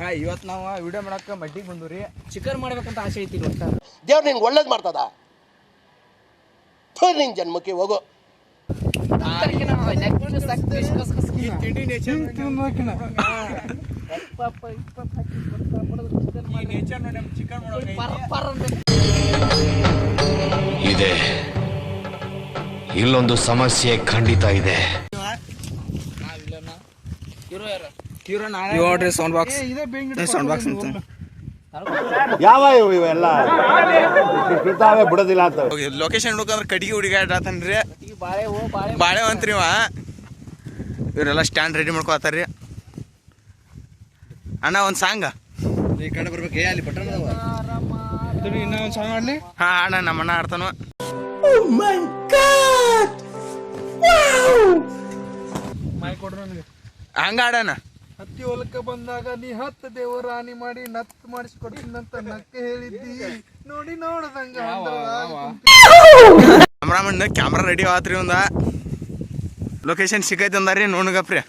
ಹಾ ಇವತ್ತು ನಾವು ವಿಡಿಯೋ ಮಾಡಕ್ಕೆ ಮಡ್ಡಿಗೆ ಬಂದ್ರಿ ಚಿಕನ್ ಮಾಡ್ಬೇಕಂತ ಆಸೆ ಐತಿ ಒಟ್ಟ ದೇವ್ರು ನಿನ್ಗೆ ಒಳ್ಳೇದು ಮಾಡ್ತದ ನಿನ್ ಜನ್ಮಕ್ಕೆ ಹೋಗು ತಿಂಡಿ ನೇಚರ್ ಈ ನೇಚರ್ ನೋಡಿ ಚಿಕನ್ ಮಾಡೋಕೆ ಇದೆ ಇಲ್ಲೊಂದು ಸಮಸ್ಯೆ ಖಂಡಿತ ಇದೆ ನೋಡ್ರಿ ಸೌಂಡ್ ಬಾಕ್ಸ್ ಸೌಂಡ್ ಬಾಕ್ಸ್ ಅಂತ. ಯಾವ ಇವೆಲ್ಲ? ಬಿಡ್ತಾವೆ ಬಿಡೋದಿಲ್ಲ ಅಂತ. ಲೊಕೇಶನ್ ಹುಡುಕಂದ್ರೆ ಕಟ್ಟಿಗೆ ಹುಡುಗಾಡ್ರಿ ಬಾಳೆ ಹೋ ಬಾಳೆ ಬಾಳೆ ಅಂತ್ರಿ ಇವ. ಇವರೆಲ್ಲ ಸ್ಟ್ಯಾಂಡ್ ರೆಡಿ ಮಾಡ್ಕೊತಾರ್ರಿ ಅಣ್ಣ ಒಂದು ಸಾಂಗ. ಈ ಕಡೆ ಬರ್ಬೇಕು. ಅಲ್ಲಿ ಪಟ್ಟಣ ಇನ್ನೂ ಒಂದು ಸಾಂಗ್ ಆಡ್ಲಿ ಹಾ ಅಣ್ಣ ನಮ್ಮ ಅಣ್ಣ ಆಡ್ತಾನ ಮೈ ಕೊಡ್ರಿ ನನಗೆ. ಹಂಗ ಆಡಣ ಹತ್ತಿ ಹೊಲಕ್ಕ ಬಂದಾಗ ನೀ ಹತ್ತು ಹಾನಿ ಮಾಡಿ ನತ್ ಮಾಡಿಸ್ಕೊಡ್ತೀನಂತ ನಕ್ಕ ಹೇಳಿದ್ದಿ? ನೋಡಿ ನೋಡದಂಗ ಕ್ಯಾಮ್ರಾಮನ್ ಕ್ಯಾಮ್ರಾ ರೆಡಿ ಆತ್ರಿ ಒಂದ ಲೊಕೇಶನ್ ಸಿಕ್ಕೈತಿ ಅಂದಾರಿ ನೋಡ್ಗಪ್ರಿ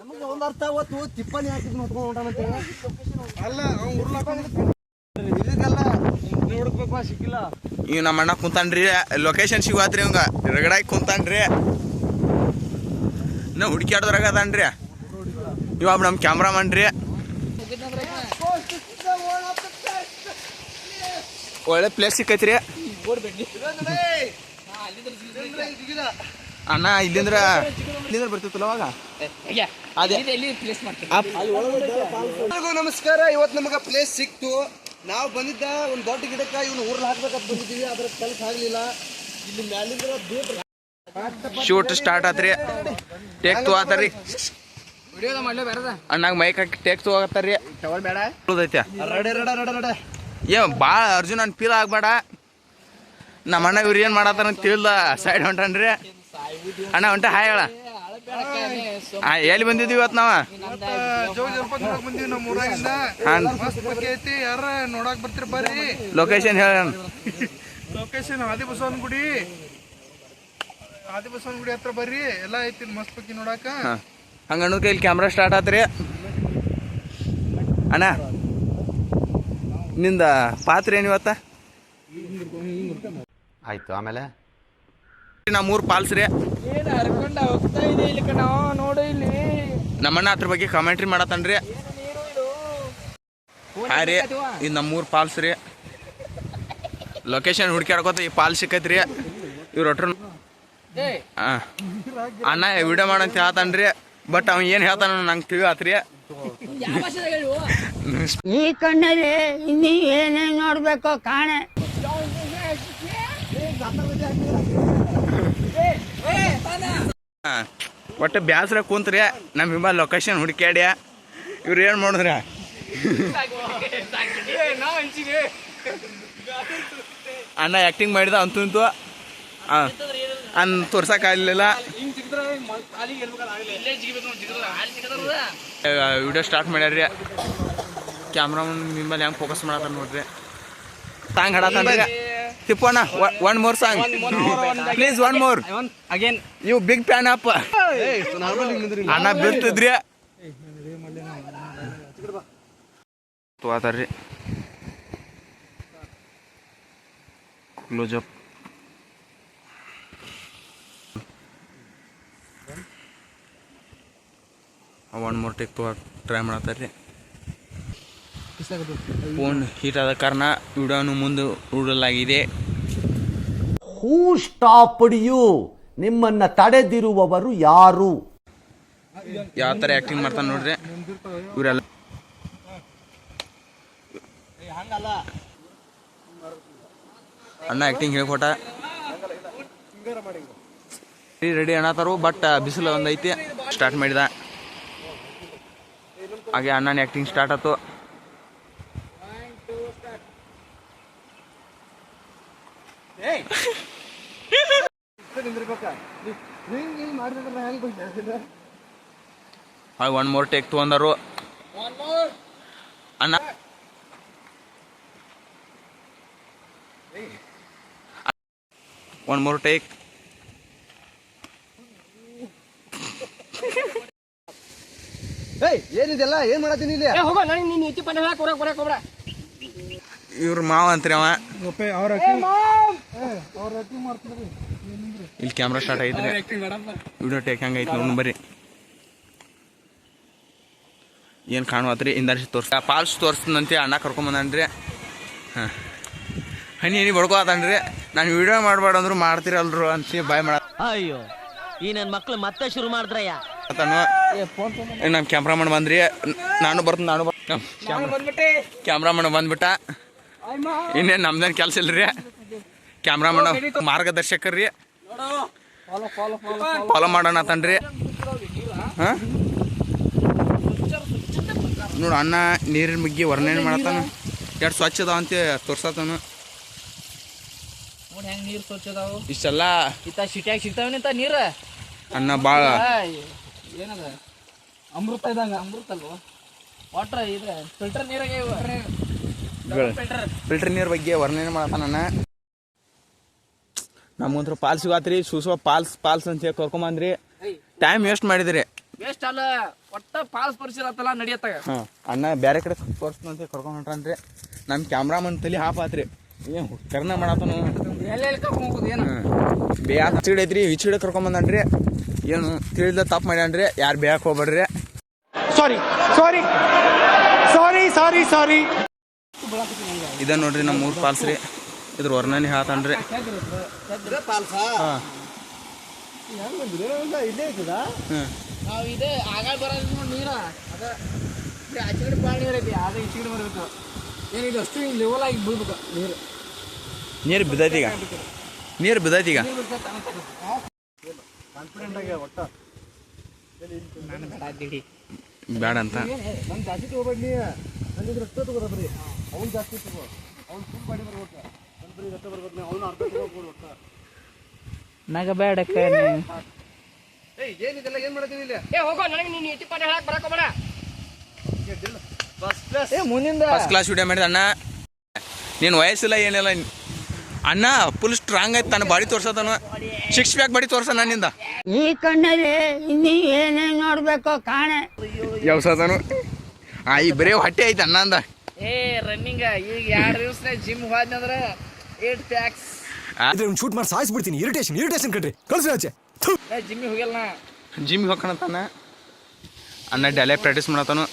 ನಮಗೆ ಒಂದು ಅರ್ಥ ಅವತ್ತು ತಿಪ್ಪನಿ ಹಾಕಿದ್ ನೋಡ್ಕೊಂಡು ಅಲ್ಲ ಇದಕ್ಕೆಲ್ಲ ನೋಡ್ಬೇಕು ಸಿಕ್ಕಿಲ್ಲ. ಇವ್ ನಮ್ಮ ಅಣ್ಣ ಕುಂತಾನ್ರಿ ಲೊಕೇಶನ್ ಸಿಗತ್ರಿ ಅವಂಗ ರಗಡಾಗಿ ಕುಂತಾನ್ರಿ. ನಾ ಹುಡುಕ್ಯಾಡ್ದ್ರಾಗ ಅದಾನ್ರಿ. ಇವಾಗ ನಮ್ಮ ಕ್ಯಾಮ್ರಾಮನ್ ರೀ. ಒಳ್ಳೆ ಪ್ಲೇಸ್ ಸಿಕ್ಕೈತ್ರಿ. ಅಣ್ಣ, ಇಲ್ಲಿಂದ್ರ ಇಲ್ಲಿಂದ್ರ ಬರ್ತಿತ್ತಲ್ಲ ಅವಾಗ? ನಮಸ್ಕಾರ. ಇವತ್ತು ನಮಗ ಪ್ಲೇಸ್ ಸಿಕ್ತು. ನಾವು ಬಂದಿದ್ದ ಒಂದು ದೊಡ್ಡ ಗಿಡಕ್ಕ ಇವ್ನ ಊರ್ಲ ಹಾಕ್ಬೇಕಂತ ಬಂದಿದ್ದೀವಿ ಅದ್ರ ಕೆಲಸ ಆಗಲಿಲ್ಲ. ಇಲ್ಲಿ ಮ್ಯಾಲಿಂದ್ರ ದೂರ ಶೂಟ್ ಸ್ಟಾರ್ಟ್ ಆತ್ರಿ. ಟೇಕ್ ತೂ ಆತರಿ. ಅಣ್ಣಾಗ ಮೈಕ್ ಹಾಕಿ ಟೇಕ್ ತೂ ಆಗತ್ತಾರ್ರಿ ಉಳ್ದೈತೆ ಏ ಭಾಳ ಅರ್ಜುನ್ ಅನ್ ಫೀಲ್ ಆಗ್ಬೇಡ. ನಮ್ಮ ಅಣ್ಣ ಇವ್ರು ಏನು ಮಾಡತ್ತಾರ ತಿಳಿದ ಸೈಡ್ ಹೊಂಟನ್ರಿ. ಅಣ್ಣ ಹೊಂಟ ಹಾಯ್ ಹೇಳ. ಎಲ್ಲಿ ಬಂದಿದ್ವಿ ಇವತ್ತು ನಾವ? ಲೊಕೇಶನ್ ಹೇಳ ಲೊಕೇಶನ್ ಆದಿಬಸವನ ಗುಡಿ. ಆದಿಬಸವನ ಗುಡಿ ಹತ್ರ ಬರ್ರಿ ಎಲ್ಲ ಐತಿ ಮಸ್ತ್ ಬಗ್ಗೆ ನೋಡಾಕ. ಹಂಗ ಅನ್ನೋದಕ್ಕೆ ಇಲ್ಲಿ ಕ್ಯಾಮ್ರಾ ಸ್ಟಾರ್ಟ್ ಆತ್ರಿ. ಅಣ್ಣ ನಿಂದ ಪಾತ್ರೆ ಏನು ಇವತ್ತ? ಆಯ್ತು ಆಮೇಲೆ? ನಮ್ಮ ಮೂರು ಪಾಲ್ಸ್ ರೀ ಏನು ಹರ್ಕೊಂಡ ಹೋಗ್ತಾ ಇದೆ ಇಲ್ಲಿ ಕಣ ನೋಡು ಇಲ್ಲಿ. ನಮ್ಮಣ್ಣ ಅದ್ರ ಬಗ್ಗೆ ಕಾಮೆಂಟ್ರಿ ಮಾಡತ್ತನ್ರಿ. ಹಾರಿ ರೀ ಇದು ನಮ್ಮೂರು ಪಾಲ್ಸ್ ರೀ ಲೊಕೇಶನ್ ಹುಡ್ಕ್ಯಾಡ್ಕೋತ ಈ ಪಾಲ್ ಸಿಕ್ಕೈತ್ರಿ. ಇವ್ರ ಒಟ್ರು. ಅಣ್ಣ ವಿಡಿಯೋ ಮಾಡಂತ ಹೇಳ್ತಾನ್ರಿ. ಬಟ್ ಅವ್ನು ಏನು ಹೇಳ್ತಾನ ನಂಗೆ ತಿಳಿ ಆತ್ರಿ ಯಾವ ಭಾಷೆದಾಗ ಹೇಳು ಈ ಕಣ್ಣಲ್ಲಿ ಇನ್ನೀ ಏನೇನ್ ನೋಡ್ಬೇಕು ಕಾಣೆ. ಹಾ. ಒಟ್ಟು ಬ್ಯಾಸ್ರ ಕುಂತ್ರಿ ನಮ್ಮ ಹಿಂಬ ಲೊಕೇಶನ್ ಹುಡುಕ್ಯಾಡ್ಯ ಇವ್ರು ಏನು ಮಾಡಿದ್ರ? ಅಣ್ಣ ಆ್ಯಕ್ಟಿಂಗ್ ಮಾಡಿದ ಅಂತೂ ಇಂತೂ ಹಾಂ. ಅನ್ ತೋರ್ಸಕ್ಕಾಗಲಿಲ್ಲ ವಿಡಿಯೋ ಸ್ಟಾರ್ಟ್ ಮಾಡ್ಯಾರ್ರಿ. ಕ್ಯಾಮ್ರಾಮನ್ ನಿಮ್ಮಲ್ಲಿ ಹೆಂಗೆ ಫೋಕಸ್ ಮಾಡತ್ತಾರ ನೋಡ್ರಿ. Song ಹಾಡತ್ತಾನ್ರಿ Tippanna one more song please one more again ಇವು ಬಿಗ್ ಫ್ಯಾನ್ ಅಪ್ಪ ಅಣ್ಣ ಬಿಡ್ತಿದ್ರಿ. ತೋತಾರ್ರಿ ಕ್ಲೋಸ್ ಅಪ್ ಒನ್ ಮೂರು ಟೇಕ್ ಟ್ರೈ ಮಾಡತ್ತಾರ್ರಿ ಫೋನ್ ಹೀಟ್ ಆದ ಕಾರಣ ವಿಡಿಯೋನು ಮುಂದೆ ಉಡಲಾಗಿದೆ ಹೂ ಸ್ಟಾಪ್ಡ್ ಯು ನಿಮ್ಮನ್ನ ತಡೆದಿರುವವರು ಯಾರು? ಯಾವ ಥರ ಆ್ಯಕ್ಟಿಂಗ್ ಮಾಡ್ತಾನೆ ನೋಡ್ರಿ. ಇವರೆಲ್ಲ ಅಣ್ಣ ಆ್ಯಕ್ಟಿಂಗ್ ಹೇಳ್ಕೊಟ ರೆಡಿ ಅನ್ನತಾರು ಬಟ್ ಬಿಸಿಲು ಒಂದೈತಿ ಸ್ಟಾರ್ಟ್ ಮಾಡಿದ. ಹಾಗೆ ಅಣ್ಣನ ಆ್ಯಕ್ಟಿಂಗ್ ಸ್ಟಾರ್ಟ್ ಆಯ್ತು ಹಾಗೆ ಒನ್ ಮೋರ್ ಟೇಕ್ ತೊಗೊಂಡರು ಅಣ್ಣ ಒನ್ ಮೋರ್ ಟೇಕ್ ಏನಿದೆಲ್ಲ? ಏನ್ ಮಾಡತ್ತೀನಿ ಇಲ್ಲಿ? ಹೋಗೋ ನನಗೆ ನೀನು ಇತ್ತಿ ಪನ್ನ ಹೇಳಕ್ ಕೊಡ ಹೋಗ್ಬೇಡ ಇವ್ರ ಮಾವ ಅಂತ್ರಿ ಅವ. ಅವ್ರ ಇಲ್ಲಿ ಕ್ಯಾಮ್ರಾ ಸ್ಟಾರ್ಟ್ ಐತ್ರಿ. ವಿಡಿಯೋ ಟೇಕ್ ಹಂಗೈತಿ ನೋಡಿ ಬರ್ರಿ. ಏನು ಕಾಣುವತ್ರಿ? ಇಂದರ್ಸಿ ತೋರ್ಸ ಪಾಲ್ಸ್ ತೋರಿಸ್ತಂತೆ ಅಣ್ಣ ಕರ್ಕೊಂಬಂದ್ರಿ ಹಾಂ. ಹನಿ ಹನಿ ಬಡ್ಕೋತಾನ್ರಿ. ನಾನು ವಿಡಿಯೋ ಮಾಡ್ಬಾರ್ದು ಅಂದ್ರು ಮಾಡ್ತೀರಲ್ರು ಅಂತ ಬಾಯ್ ಮಾಡ ಅಯ್ಯೋ ಈ ನನ್ನ ಮಕ್ಳು ಮತ್ತೆ ಶುರು ಮಾಡಿದ್ರಯ್ಯ. ನಮ್ಮ ಕ್ಯಾಮ್ರಾಮನ್ ಬಂದ್ರಿ. ನಾನು ಬರ್ತೀನಿ ನಾನು ಬಂದ್ಬಿಟ್ಟೆ ಕ್ಯಾಮ್ರಾಮನ್ ಬಂದ್ಬಿಟ್ಟ. ಇನ್ನೇನು ನಮ್ದೇನು ಕೆಲಸ ಇಲ್ರಿ? ಕ್ಯಾಮ್ರಾಮನ್ ಮಾರ್ಗದರ್ಶಕರ್ರಿ. ಫಾಲೋ ಮಾಡೋಣ ತನ್ರಿ. ಹಾಂ? ನೋಡು ಅಣ್ಣ ನೀರಿನ ಬಗ್ಗೆ ವರ್ಣನೆ ಮಾಡತಾನ. ಎಷ್ಟು ಸ್ವಚ್ಛ ಅದಾವ ಅಂತ ತೋರ್ಸತ್ತಾನ ಅದಾವು. ಇಷ್ಟೆಲ್ಲ? ಇತ್ತ ಸಿಟಿಯಾಗ ಸಿಗ್ತಾವನಿಂತ ನೀರು? ಅನ್ನ ಭಾಳ ಏನದ? ಅಮೃತ ಇದಂಗ ಅಮೃತ ಅಲ್ವ? ವಾಟರ್ ಇದೆ ಫಿಲ್ಟರ್ ನೀರಾಗೆ ಫಿಲ್ಟರ್ ಫಿಲ್ಟರ್ ನೀರ್. ಬಗ್ಗೆ ವರ್ಣನೆ ಮಾಡತ್ತಾನ ನಮ್ಮಂತ್ರ ಪಾಲ್ ಸಿಗಾತ್ರಿ ಸುಸುವ ಪಾಲ್ಸ್ ಪಾಲ್ಸ್ ಅಂತ ಹೇಳಿ ಕರ್ಕೊಂಬಂದ್ರಿ ಟೈಮ್ ವೇಸ್ಟ್ ಮಾಡಿದ್ರಿ. ವೇಸ್ಟ್ ಅಲ್ಲ ಒಟ್ಟ ಪಾಲ್ಸ್ ಪರಿಸಿರತ್ತಲ್ಲ ನಡಿಯತ್ತಾಗ ಹಾಂ ಅಣ್ಣ ಬೇರೆ ಕಡೆ ತೋರಿಸ್ತಂತ ಕರ್ಕೊಂಡು ಹೊಂಟ್ರನ್ರಿ ನಮ್ಮ ಕ್ಯಾಮ್ರಾಮನ್ ತಲೆ ಹಾಪ್ ಆತ್ರಿ. ಏನು ಕರ್ನ ಮಾಡತ್ತಾನು. ಎಲ್ಲೆಲ್ಲಿ ಕರ್ಕೊಂಡ್ ಹೋಗುದು ಏನು? ಬೇಯ ಹಚ್ಚಿಡ್ ಐತ್ರಿ ಹಿಚ್ಚಿಡ ಕರ್ಕೊಂಬಂದನ್ರಿ ಏನು ತಿಳಿದ ತಪ್ಪು ಮಾಡ್ಯಾನ್ರಿ ಯಾರು ಬೇಯಕ್ಕೆ ಹೋಗ್ಬೇಡ್ರಿ. ಸಾರಿ ಸಾರಿ ಸಾರಿ ಸಾರಿ ಸಾರಿ ಇದ ನೋಡ್ರಿ ನಮ್ಮ ಮೂರು ಪಾಲ್ಸ್ ರೀ. ಇದ್ರ ವರ್ಣನೆ ಹೇಳ್ತಾನ್ರಿ ಪಾಲ್ಸಾ ಹಾಂ. ನೀರ್ ನೀರ ನೀರು ಬೀಳ್ಬೇಕು ನೀರು ನೀರು ಬಿದ್ದೈತಿ ಈಗ. ನೀರು ಆಗಿ ನಾನು ಬೇಡ ಬಿಡಿ ಬೇಡ ಅಂತ. ನಾನು ಜಾಸ್ತಿ ತಗೋಬೇಡಿ ಬರೀ ಅವ್ನು ಜಾಸ್ತಿ ತಗೋ. ಅವ್ನು ಫುಲ್ ಮಾಡಿ ಬರ್ಬೇಕು ನನ್ ಬರೀ ರೊಕ್ಕ ಬರ್ಬೇಕು ಅವ್ನು ಅರ್ಧ ತಗೋಬೋದು ಒಟ್ಟ. ನಗ ಬೇಡಕ್ಕ ಏಯ್ ಏನಿದೆಲ್ಲ ಏನ್ ಮಾಡತ್ತೀನಿ ಇಲ್ಲಿ? ಏ ಹೋಗೋ ನನಗೆ ನೀನು ಪಾಠ ಹೇಳಕ್ ಬರಕ್ ಹೋಗ್ಬೇಡ. ಫಸ್ಟ್ ಕ್ಲಾಸ್ ಏ ಮುಂದಿಂದ ಫಸ್ಟ್ ಕ್ಲಾಸ್ ವಿಡಿಯೋ ಮಾಡಿದ ಅಣ್ಣ. ನೀನು ವಯಸ್ಸಿಲ್ಲ ಏನಿಲ್ಲ ಅಣ್ಣ ಫುಲ್ ಸ್ಟ್ರಾಂಗ್ ಐತೆ ತನ್ನ ಬಾಡಿ ತೋರ್ಸೋದನು. ಸಿಕ್ಸ್ ಪ್ಯಾಕ್ ಬಾಡಿ ತೋರ್ಸ ನನ್ನಿಂದ. ಈ ಕಣ್ಣಲ್ಲಿ ಇನ್ನೀ ಏನೇನು ನೋಡ್ಬೇಕು ಕಾಣೆ. ಯಾವ್ಸತಾನು ಆ ಈ ಬರೀ ಹೊಟ್ಟೆ ಐತೆ ಅಣ್ಣ ಅಂದ ಏ ರನ್ನಿಂಗ್ ಈಗ ಎರಡು ದಿವಸ ಜಿಮ್ ಹೋದ್ನಂದ್ರ ಏಟ್ ಪ್ಯಾಕ್ಸ್ ಶೂಟ್ ಮಾಡಿ ಸಾಯಿಸ್ಬಿಡ್ತೀನಿ. ಇರಿಟೇಷನ್ ಇರಿಟೇಷನ್ ಕಣ್ರಿ. ಕಳ್ಸಿ ಆಚೆ. ಏ ಜಿಮ್ಮಿಗೆ ಹೋಗಿಲ್ಲ ಜಿಮ್ಮಿಗೆ ಜಿಮ್ಗೆ ಹೋಗ್ಕಣತಾನ ಅಣ್ಣ. ಡಲೆ ಪ್ರಾಕ್ಟೀಸ್ ಮಾಡತಾನು.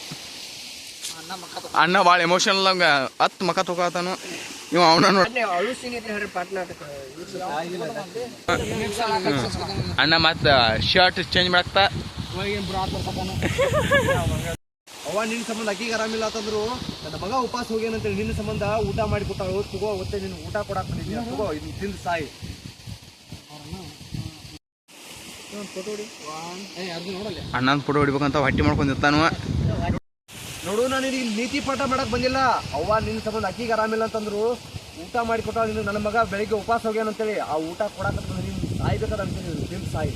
ಅಣ್ಣ ಭಾಳ ಎಮೋಷನಲ್ ಹತ್ತು ಮಖ ತಗೋತಾನು ಇವ ಅವನ ಅಣ್ಣ ಮತ್ತ ಶರ್ಟ್ ಚೇಂಜ್ ಮಾಡಾಕ್ತಾ ಅವ ನಿನ್ನ ಸಂಬಂಧ ಅಕ್ಕಿಗೆ ಆರಾಮಿಲ್ಲ ಅಂತಂದ್ರು ನನ್ನ ಮಗ ಉಪವಾಸ ಹೋಗ್ಯಾನಂತೇಳಿ ನಿನ್ನ ಸಂಬಂಧ ಊಟ ಮಾಡಿ ಕೊಟ್ಟಾಳು ತಗೋ ಒತ್ತೆ ನಿನ್ನ ಊಟ ಕೊಡಾಕ್ ಬಂದಿದ್ದೀನಿ ತಗೋ ಇದು ತಿಂದು ಸಾಯಿ. ಅಣ್ಣನ ಫೋಟೋ ಹೊಡಿಬೇಕಂತ ಹೊಟ್ಟಿ ಮಾಡ್ಕೊಂಡಿರ್ತಾನು ನೋಡು, ನಾನು ಇಲ್ಲಿ ನೀತಿ ಪಾಠ ಮಾಡಕ್ ಬಂದಿಲ್ಲ. ಅವ್ವ ನಿನ್ನ ಸಂಬಂಧ ಅಕ್ಕಿಗೆ ಆರಾಮಿಲ್ಲ ಅಂತಂದ್ರು, ಊಟ ಮಾಡಿ ಕೊಟ್ಟ ನಿನ್ನ ನನ್ನ ಮಗ ಬೆಳಿಗ್ಗೆ ಉಪವಾಸ ಹೋಗ್ಯಾನಂತೇಳಿ, ಆ ಊಟ ಕೊಡಕ್ಕೆ ನೀನು ಸಾಯ್ಬೇಕಾದ ಅಂತೀನಿ ನಿಮ್ಗೆ ಸಾಯಿ.